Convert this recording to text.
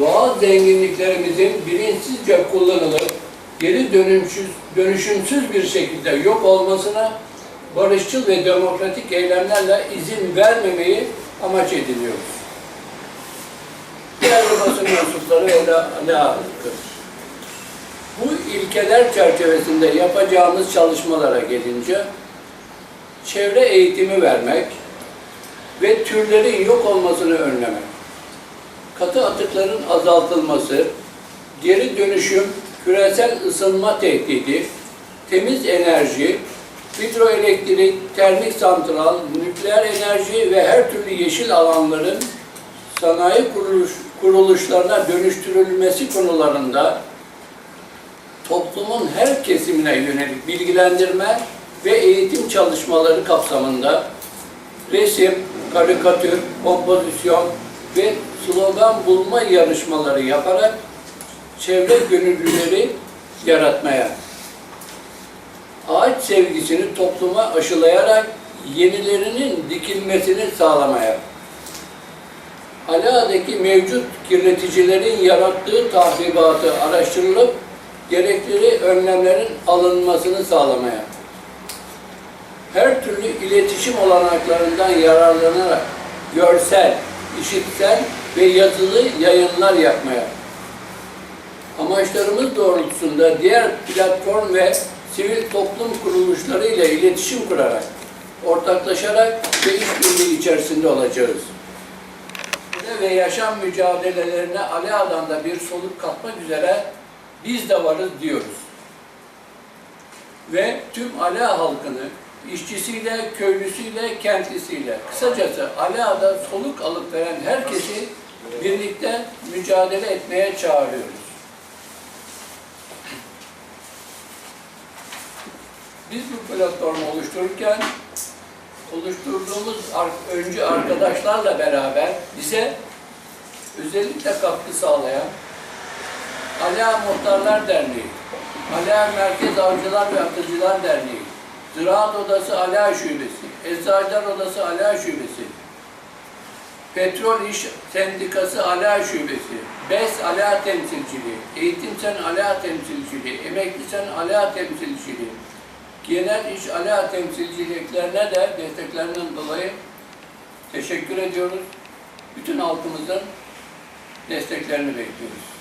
doğal zenginliklerimizin bilinçsizce kullanılıp geri dönüşümsüz, dönüşümsüz bir şekilde yok olmasına barışçıl ve demokratik eylemlerle izin vermemeyi amaç ediniyoruz. Değerli basın mensupları ve ne halkı. Bu ilkeler çerçevesinde yapacağımız çalışmalara gelince çevre eğitimi vermek ve türlerin yok olmasını önlemek, katı atıkların azaltılması, geri dönüşüm, küresel ısınma tehdidi, temiz enerji, hidroelektrik, termik santral, nükleer enerji ve her türlü yeşil alanların sanayi kuruluş, kuruluşlarına dönüştürülmesi konularında toplumun her kesimine yönelik bilgilendirme ve eğitim çalışmaları kapsamında resim, karikatür, kompozisyon ve slogan bulma yarışmaları yaparak çevre gönüllüleri yaratmaya, ağaç sevgisini topluma aşılayarak yenilerinin dikilmesini sağlamaya, Ala'daki mevcut kirleticilerin yarattığı tahribatı araştırılıp gerekli önlemlerin alınmasını sağlamaya, her türlü iletişim olanaklarından yararlanarak görsel, işitsel ve yazılı yayınlar yapmaya, amaçlarımız doğrultusunda diğer platform ve sivil toplum kuruluşları ile iletişim kurarak, ortaklaşarak ve işbirliği içerisinde olacağız. ve yaşam mücadelelerine Ali alanda bir soluk katmak üzere biz de varız diyoruz. Ve tüm Ala halkını işçisiyle, köylüsüyle, kentlisiyle, kısacası Ala'da soluk alıp veren herkesi birlikte mücadele etmeye çağırıyoruz. Biz bu platformu oluştururken oluşturduğumuz öncü arkadaşlarla beraber bize özellikle katkı sağlayan Ala Muhtarlar Derneği, Ala Merkez Avcılar ve Atıcılar Derneği, Ziraat Odası Ala Şubesi, Eczacılar Odası Ala Şubesi, Petrol İş Sendikası Ala Şubesi, BES Ala Temsilciliği, Eğitim Sen Ala Temsilciliği, Emekli Sen Ala Temsilciliği, Genel İş Ala Temsilciliklerine de desteklerinden dolayı teşekkür ediyoruz. Bütün halkımızın desteklerini bekliyoruz.